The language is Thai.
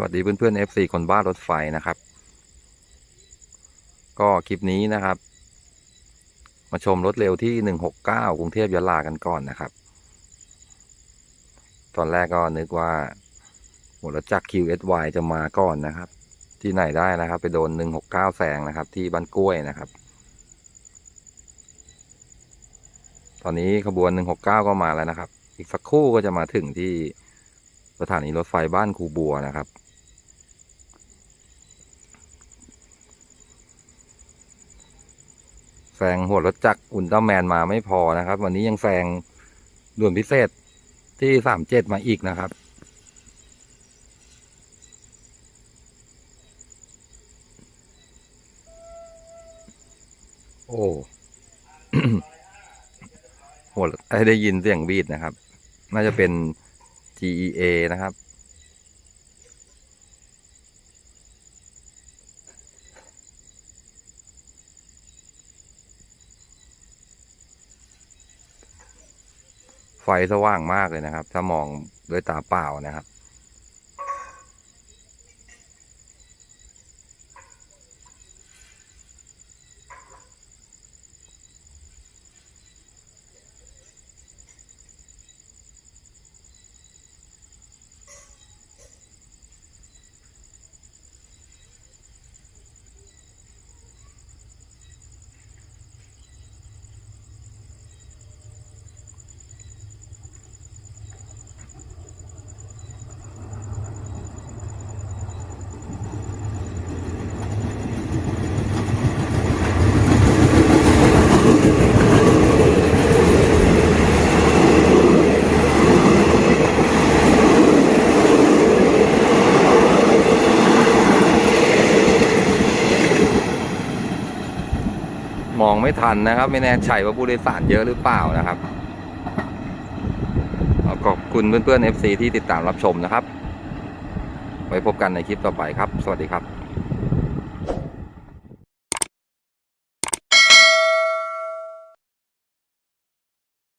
วัสดีเพื่อนๆ FC คนบ้ารถไฟนะครับ ก็คลิปนี้นะครับ มาชมรถเร็วที่ 169 กรุงเทพยะลากันก่อนนะครับ ตอนแรกก็นึกว่าหมดรถจักร QSY จะมาก่อนนะครับ ที่ไหนได้นะครับ ไปโดน 169แซงนะครับ ที่บ้านกล้วยนะครับ ตอนนี้ขบวน 169 ก็มาแล้วนะครับ อีกสักครู่ก็จะมาถึงที่สถานีรถไฟบ้านคูบัวนะครับ แซงหัวรถจักรอุลตร้าแมนมาไม่พอนะครับ วันนี้ยังแซงด่วนพิเศษที่สามเจ็ดมาอีกนะครับ โอ้หัวให้ได้ยินเสียงบีดนะครับ น่าจะเป็น GEA นะครับ ไฟสว่างมากเลยนะครับ ถ้ามองด้วยตาเปล่านะครับ มองไม่ทันนะครับ ไม่แน่ใจว่าผู้โดยสารเยอะหรือเปล่านะครับขอบคุณเพื่อนๆ FC ที่ติดตามรับชมนะครับ ไว้พบกันในคลิปต่อไปครับ สวัสดีครับ